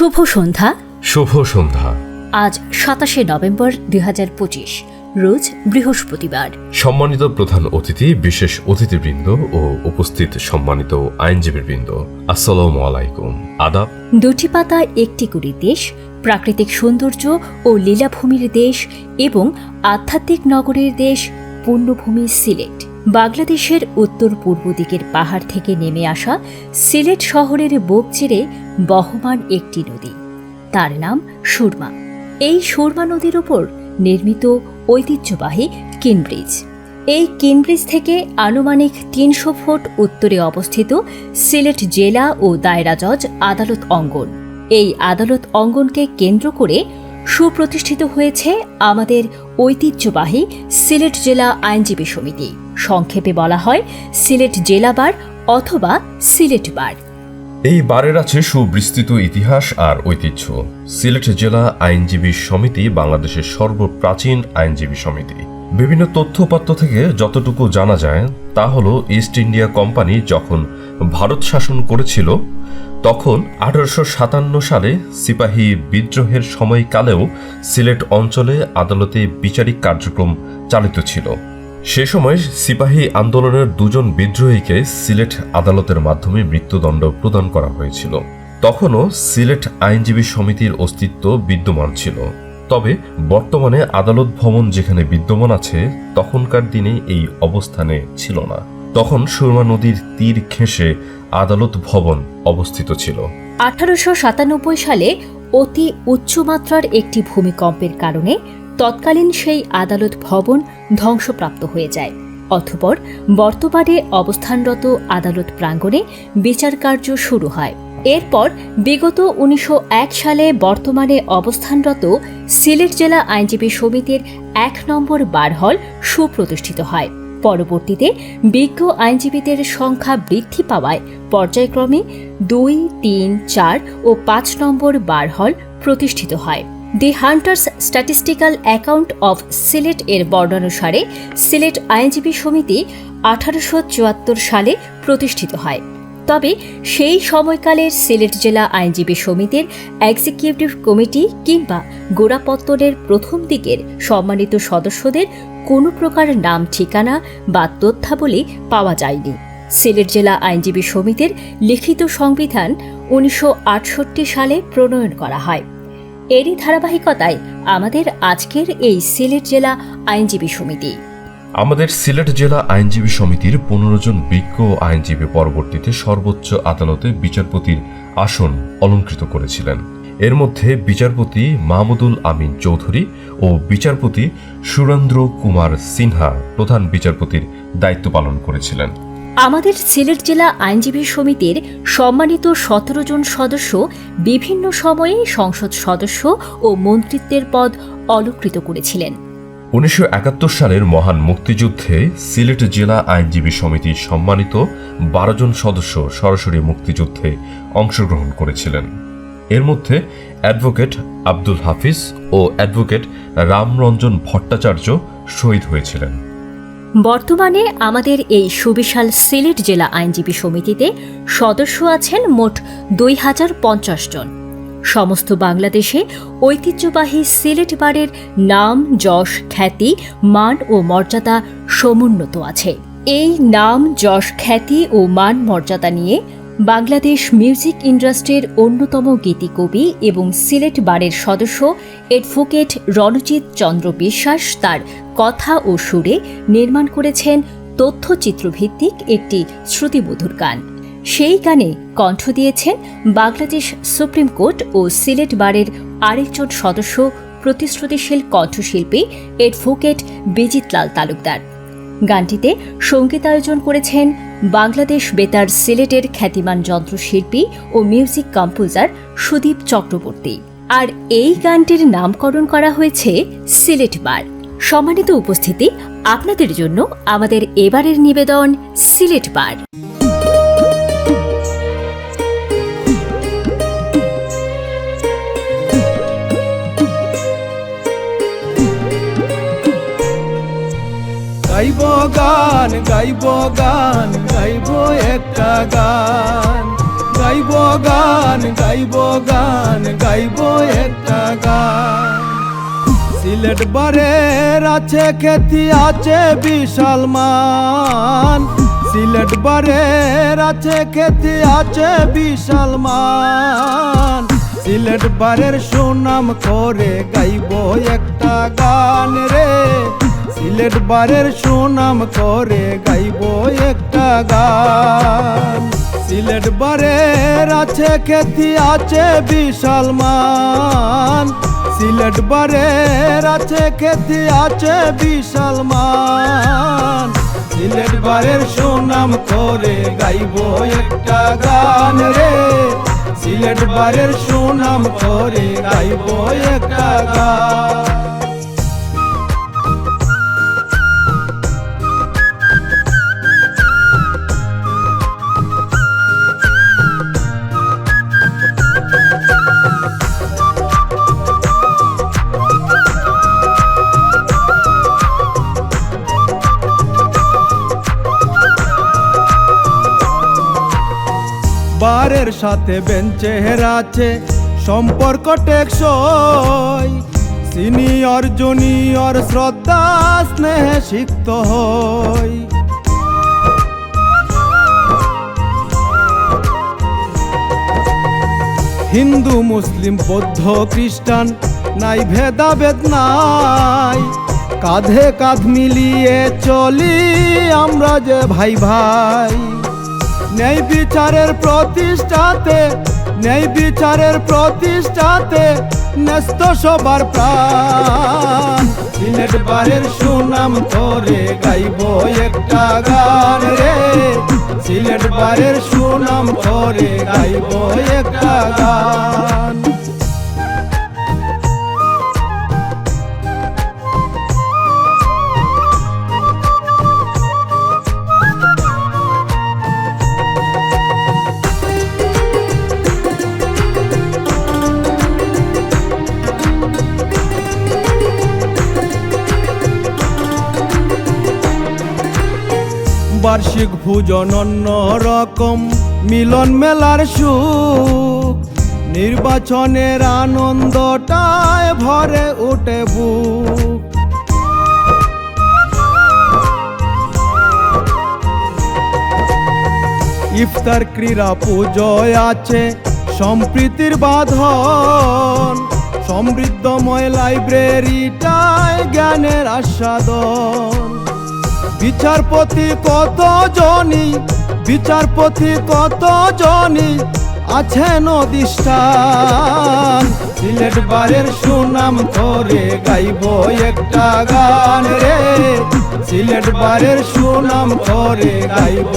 শুভ সন্ধ্যা। শুভ সন্ধ্যা। আজ সাতাশে নভেম্বর দু হাজার পঁচিশ রোজ বৃহস্পতিবার। সম্মানিত প্রধান অতিথি বিশেষ অতিথিবৃন্দ ও উপস্থিত সম্মানিত আইনজীবীবৃন্দ আসসালাম আলাইকুম। আদাব। দুটি পাতা একটি করে দেশ প্রাকৃতিক সৌন্দর্য ও লীলাভূমির দেশ এবং আধ্যাত্মিক নগরের দেশ পূর্ণভূমি সিলেট। বাংলাদেশের উত্তর পূর্ব দিকের পাহাড় থেকে নেমে আসা সিলেট শহরের বুক চিরে বহমান একটি নদী। তার নাম সুরমা। এই সুরমা নদীর ওপর নির্মিত ঐতিহ্যবাহী কিনব্রিজ। এই কিনব্রিজ থেকে আনুমানিক তিনশো ফুট উত্তরে অবস্থিত সিলেট জেলা ও দায়রা জজ আদালত অঙ্গন। এই আদালত অঙ্গনকে কেন্দ্র করে সুপ্রতিষ্ঠিত হয়েছে আমাদের ঐতিহ্যবাহী সিলেট জেলা আইনজীবী সমিতি। সংক্ষেপে বলা হয়, সিলেট জেলা বার অথবা সিলেট বার। এই বারের আছে সুবিস্তৃত ইতিহাস আর ঐতিহ্য। সিলেট জেলা আইনজীবী সমিতি বাংলাদেশের সর্বপ্রাচীন আইনজীবী সমিতি। বিভিন্ন তথ্যপাত্র থেকে যতটুকু জানা যায়, তা হল ইস্ট ইন্ডিয়া কোম্পানি যখন ভারত শাসন করেছিল তখন আঠারোশো সাতান্ন সালে সিপাহী বিদ্রোহের সময়কালেও সিলেট অঞ্চলে আদালতে বিচারিক কার্যক্রম চালিত ছিল। সে সময় সিপাহী আন্দোলনের দুজন বিদ্রোহীকে সিলেট আদালতের মাধ্যমে মৃত্যুদণ্ড প্রদান করা হয়েছিল। তখনও সিলেট আইনজীবী সমিতির অস্তিত্ব বিদ্যমান ছিল। তবে বর্তমানে আদালত ভবন যেখানে বিদ্যমান আছে, তখনকার দিনে এই অবস্থানে ছিল না। তখন সুরমা নদীর তীর ঘেঁষে আদালত ভবন অবস্থিত ছিল। আঠারোশো সাতানব্বই সালে অতি উচ্চমাত্রার একটি ভূমিকম্পের কারণে তৎকালীন সেই আদালত ভবন ধ্বংসপ্রাপ্ত হয়ে যায়। অথপর বর্তমানে অবস্থানরত আদালত প্রাঙ্গণে বিচার কার্য শুরু হয়। এরপর বিগত উনিশশো এক সালে বর্তমানে অবস্থানরত সিলেট জেলা আইনজীবী সমিতির এক নম্বর বার হল সুপ্রতিষ্ঠিত হয়। পরবর্তীতে বিজ্ঞ আইনজীবীদের সংখ্যা বৃদ্ধি পাওয়ায় পর্যায়ক্রমে দুই, তিন, চার ও পাঁচ নম্বর বার হল প্রতিষ্ঠিত হয়। The Hunter's statistical account of Sylhet এর বর্ণানুসারে সিলেট আইনজীবী সমিতি আঠারোশো চুয়াত্তর সালে প্রতিষ্ঠিত হয়। তবে সেই সময়কালের সিলেট জেলা আইনজীবী সমিতির এক্সিকিউটিভ কমিটি কিংবা গোড়াপত্তরের প্রথম দিকের সম্মানিত সদস্যদের কোনো প্রকার নাম, ঠিকানা বা তথ্যাবলী পাওয়া যায়নি। সিলেট জেলা আইনজীবী সমিতির লিখিত সংবিধান উনিশশো আটষট্টি সালে প্রণয়ন করা হয়। এরই ধারাবাহিকতায় আমাদের আজকের এই সিলেট জেলা আইনজীবী সমিতি। আমাদের সিলেট জেলা আইনজীবী সমিতির পনেরো জন বিজ্ঞ আইনজীবী পরবর্তীতে সর্বোচ্চ আদালতে বিচারপতির আসন অলঙ্কৃত করেছিলেন। এর মধ্যে বিচারপতি মাহমুদুল আমিন চৌধুরী ও বিচারপতি সুরেন্দ্র কুমার সিনহা প্রধান বিচারপতির দায়িত্ব পালন করেছিলেন। আমাদের সিলেট জেলা আইনজীবী সমিতির সম্মানিত সতেরো জন সদস্য বিভিন্ন সময়ে সংসদ সদস্য ও মন্ত্রিত্বের পদ অলঙ্কৃত করেছিলেন। উনিশশো একাত্তর সালের মহান মুক্তিযুদ্ধে সিলেট জেলা আইনজীবী সমিতির সম্মানিত বারো জন সদস্য সরাসরি মুক্তিযুদ্ধে অংশগ্রহণ করেছিলেন। এর মধ্যে অ্যাডভোকেট আব্দুল হাফিজ ও অ্যাডভোকেট রামরঞ্জন ভট্টাচার্য শহীদ হয়েছিলেন। বর্তমানে আমাদের এই সুবিশাল সিলেট জেলা আইনজীবী সমিতিতে সদস্য আছেন মোট দুই হাজার পঞ্চাশ জন। সমস্ত বাংলাদেশে ঐতিহ্যবাহী সিলেট বারের নাম, যশ, খ্যাতি, মান ও মর্যাদা সমুন্নত আছে। এই নাম, যশ, খ্যাতি ও মান মর্যাদা নিয়ে বাংলাদেশ মিউজিক ইন্ডাস্ট্রির অন্যতম গীতিকবি এবং সিলেট বারের সদস্য অ্যাডভোকেট রণজিৎ চন্দ্র বিশ্বাস তার কথা ও সুরে নির্মাণ করেছেন তথ্যচিত্রভিত্তিক একটি শ্রুতিমধুর গান। সেই গানে কণ্ঠ দিয়েছেন বাংলাদেশ সুপ্রিম কোর্ট ও সিলেট বারের আরেকজন সদস্য প্রতিশ্রুতিশীল কণ্ঠশিল্পী অ্যাডভোকেট বিজিতলাল তালুকদার। গানটিতে সঙ্গীতায়োজন করেছেন বাংলাদেশ বেতার সিলেটের খ্যাতিমান যন্ত্রশিল্পী ও মিউজিক কম্পোজার সুদীপ চক্রবর্তী। আর এই গানটির নামকরণ করা হয়েছে সিলেট বার। সম্মানিত উপস্থিতি, আপনাদের জন্য আমাদের এবারের নিবেদন সিলেট বার। গাইব গান গাইব গান, গাইব একটা গান। গাইব গান গাইব গান, গাইব একটা গান। সিলেট বারের আছে, খেতি আছে, বিশাল মান। সিলেট বারের আছে, খেতি আছে, বিশাল মান। সিলেট বারের সুনাম করে গাইব একটা গান রে। সিলেট বারের সুনাম করে গাইব একটা গান। সিলেট বারের আছে খ্যাতি আছে, বিশাল মান। সিলেট বারের আছে খ্যাতি আছে, বিশাল মান। সিলেট বারের সুনাম করে গাইব একটা গান রে। সিলেট বারের সুনাম করে গাইব একটা গান। সাথে বেঞ্চের আছে, সম্পর্ক টেকসই। সিনিয়র, জুনিয়র, শ্রদ্ধা, স্নেহে সিক্ত হই। হিন্দু, মুসলিম, বৌদ্ধ, খ্রিস্টান, নাই ভেদাভেদ নাই। কাঁধে কাঁধ মিলিয়ে চলি আমরা যে ভাই ভাই ন্যায় বিচারের প্রতিষ্ঠাতে, ন্যায় বিচারের প্রতিষ্ঠাতে ন্যস্ত সবার প্রাণ। সিলেট বারের সুনাম করে গাইব একটা গান রে। সিলেট বারের সুনাম করে গাইব একটা গান। বার্ষিক ভোজন অন্য রকম। মিলন মেলার সুখ, নির্বাচনের আনন্দটায় ভরে ওঠে বুক। ইফতার ক্রীড়া পুজোয় আছে সম্প্রীতির বাঁধন। সমৃদ্ধময় লাইব্রেরিটায় জ্ঞানের আস্বাদন। বিচারপতি কত জনি বিচারপতি কত জনি আছেন অধিষ্ঠান? সিলেট বারের সুনাম করে গাইব একটা গান রে। সিলেট বারের সুনাম করে গাইব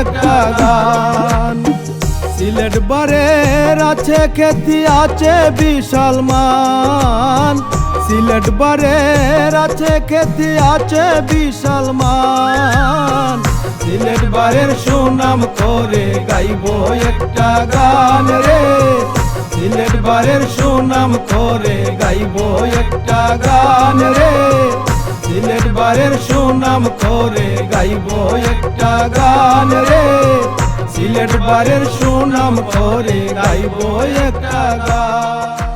একটা গান। সিলেট বারের আছে খ্যাতি আছে বিশাল মান। সিলেট বারের আছে খ্যাতি আছে বিশাল মান। সিলেট বারের সুনাম করে গাইব একটা গান রে। সিলেট বারের সুনাম করে গাইব একটা গান রে। সিলেট বারের সুনাম করে গাইব একটা গান রে। সিলেট বারের সুনাম করে গাইব একটা গান।